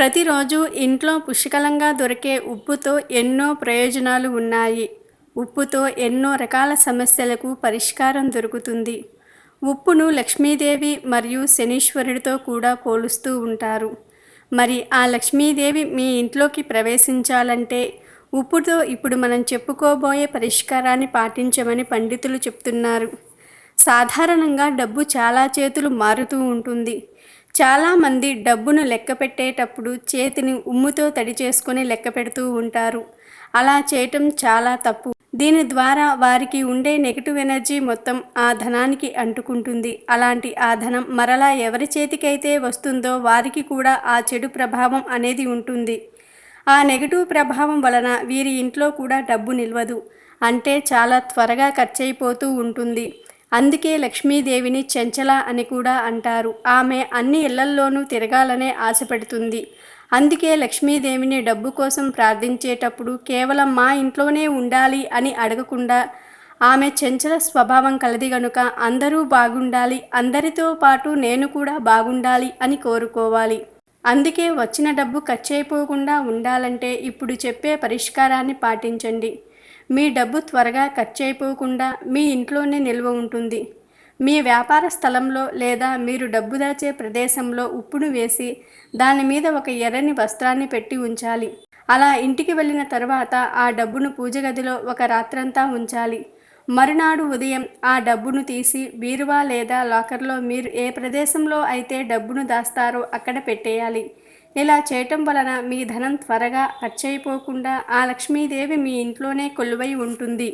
ప్రతిరోజు ఇంట్లో పుష్కలంగా దొరికే ఉప్పుతో ఎన్నో ప్రయోజనాలు ఉన్నాయి. ఉప్పుతో ఎన్నో రకాల సమస్యలకు పరిష్కారం దొరుకుతుంది. ఉప్పును లక్ష్మీదేవి మరియు శనీశ్వరుడితో కూడా పోలుస్తూ ఉంటారు. మరి ఆ లక్ష్మీదేవి మీ ఇంట్లోకి ప్రవేశించాలంటే ఉప్పుతో ఇప్పుడు మనం చెప్పుకోబోయే పరిష్కారాన్ని పాటించమని పండితులు చెప్తున్నారు. సాధారణంగా డబ్బు చాలా చేతులు మారుతూ ఉంటుంది. చాలామంది డబ్బును లెక్క పెట్టేటప్పుడు చేతిని ఉమ్ముతో తడి చేసుకొని లెక్క పెడుతూ ఉంటారు. అలా చేయటం చాలా తప్పు. దీని ద్వారా వారికి ఉండే నెగిటివ్ ఎనర్జీ మొత్తం ఆ ధనానికి అంటుకుంటుంది. అలాంటి ఆ ధనం మరలా ఎవరి చేతికైతే వస్తుందో వారికి కూడా ఆ చెడు ప్రభావం అనేది ఉంటుంది. ఆ నెగిటివ్ ప్రభావం వలన వీరి ఇంట్లో కూడా డబ్బు నిల్వదు. అంటే చాలా త్వరగా ఖర్చయిపోతూ ఉంటుంది. అందుకే లక్ష్మీదేవిని చెంచల అని కూడా అంటారు. ఆమె అన్ని ఇళ్ళల్లోనూ తిరగాలనే ఆశపడుతుంది అందుకే లక్ష్మీదేవిని డబ్బు కోసం ప్రార్థించేటప్పుడు కేవలం మా ఇంట్లోనే ఉండాలి అని అడగకుండా ఆమె చెంచల స్వభావం కలది గనుక అందరూ బాగుండాలి అందరితో పాటు నేను కూడా బాగుండాలి అని కోరుకోవాలి. అందుకే వచ్చిన డబ్బు ఖర్చయిపోకుండా ఉండాలంటే ఇప్పుడు చెప్పే పరిష్కారాన్ని పాటించండి. మీ డబ్బు త్వరగా ఖర్చయిపోకుండా మీ ఇంట్లోనే నిల్వ ఉంటుంది. మీ వ్యాపార స్థలంలో లేదా మీరు డబ్బు దాచే ప్రదేశంలో ఉప్పును వేసి దాని మీద ఒక ఎర్రని వస్త్రాన్ని పెట్టి ఉంచాలి. అలా ఇంటికి వెళ్ళిన తర్వాత ఆ డబ్బును పూజ గదిలో ఒక రాత్రంతా ఉంచాలి. మరునాడు ఉదయం ఆ డబ్బును తీసి బీరువా లేదా లాకర్లో మీరు ఏ ప్రదేశంలో అయితే డబ్బును దాస్తారో అక్కడ పెట్టేయాలి. ఇలా చేయటం వలన మీ ధనం త్వరగా ఖర్చయిపోకుండా ఆ లక్ష్మీదేవి మీ ఇంట్లోనే కొలువై ఉంటుంది.